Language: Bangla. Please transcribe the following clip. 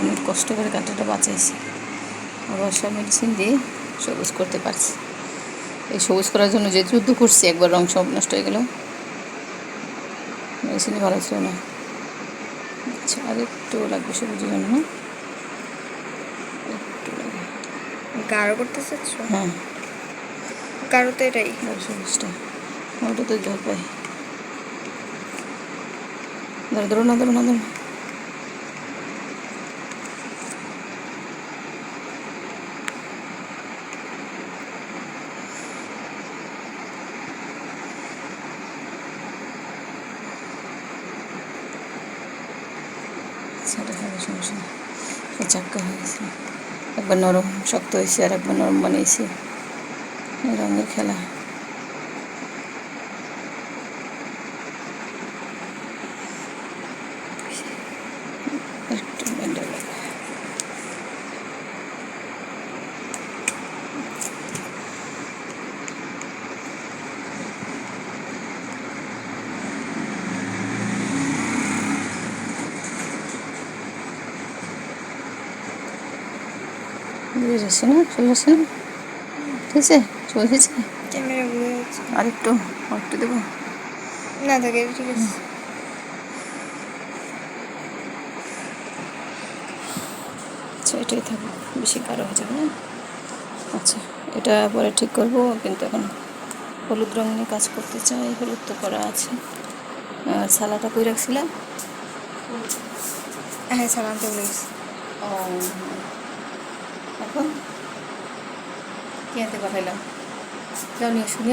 অনেক কষ্ট করে কাঁটাটা বাঁচাইছি। সব মেডিসিন দিয়ে সবুজ করতে পারছি। এই সবুজ করার জন্য যে যুদ্ধ করছি একবার রং সব নষ্ট হয়ে গেল। মেডিসিনই ভালো ছিল না। আচ্ছা আর একটু লাগবে সবুজের জন্য একটু গাঢ় করতে চাচ্ছ? হ্যাঁ। গাঢ় তো এটাই। সবুজটা। ওটা তো জল পাই ধরো ধরো না ধরো না, ধরো। সমস্যা চাক্কা হয়ে গেছে। একবার নরম, শক্ত হয়েছে আর একবার নরম বানিয়েছি। রঙের খেলা একটু ব্যান্ডেল লাগবে। যাচ্ছে না? চলে যাচ্ছে না? ঠিক আছে চলে এসেছে ক্যামেরা বুঝে যাচ্ছে। আর একটু একটু দেবো? না থাকে ঠিক আছে। আচ্ছা এটাই থাকবে। বেশি গাঢ় হয়ে যাবে না? আচ্ছা এটা পরে ঠিক করব কিন্তু এখন হলুদ রং নিয়ে কাজ করতে চাই হলুদ তো করা আছে। আর সালাটা কই রাখছিলাম? হ্যাঁ সালাম তো বলে ও এখন। কি আনতে পাঠাইলাম নিয়ে শুনে